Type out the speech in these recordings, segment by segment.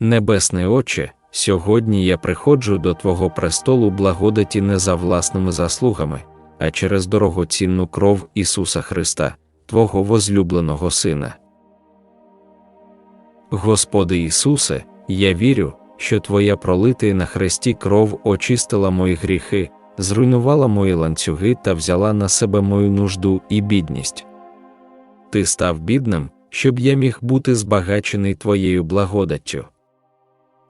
Небесний Отче, сьогодні я приходжу до Твого престолу благодаті не за власними заслугами, а через дорогоцінну кров Ісуса Христа, Твого возлюбленого Сина. Господи Ісусе, я вірю, що Твоя пролита на хресті кров очистила мої гріхи, зруйнувала мої ланцюги та взяла на себе мою нужду і бідність. Ти став бідним, щоб я міг бути збагачений Твоєю благодаттю.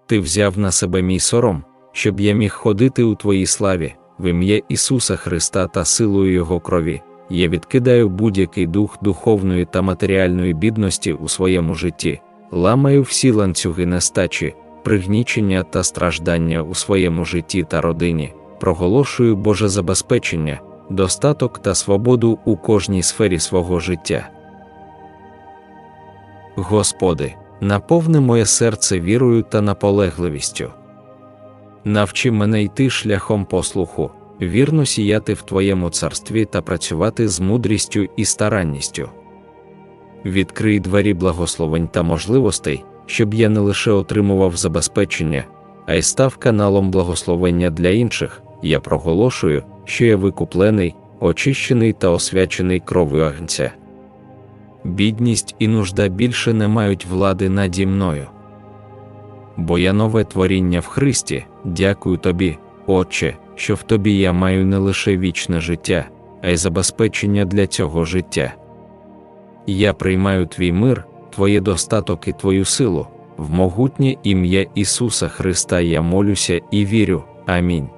Ти взяв на себе мій сором, щоб я міг ходити у Твоїй славі, в ім'я Ісуса Христа та силою Його крові. Я відкидаю будь-який дух духовної та матеріальної бідності у своєму житті, ламаю всі ланцюги нестачі, пригнічення та страждання у своєму житті та родині, проголошую Боже забезпечення, достаток та свободу у кожній сфері свого життя. Господи, наповни моє серце вірою та наполегливістю. Навчи мене йти шляхом послуху, вірно сіяти в Твоєму царстві та працювати з мудрістю і старанністю. Відкрий двері благословень та можливостей, щоб я не лише отримував забезпечення, а й став каналом благословення для інших. Я проголошую, що я викуплений, очищений та освячений кров'ю агнця. Бідність і нужда більше не мають влади наді мною. Бо я нове творіння в Христі, дякую тобі, Отче, що в тобі я маю не лише вічне життя, а й забезпечення для цього життя. Я приймаю твій мир, твоє достаток і твою силу, в могутнє ім'я Ісуса Христа я молюся і вірю. Амінь.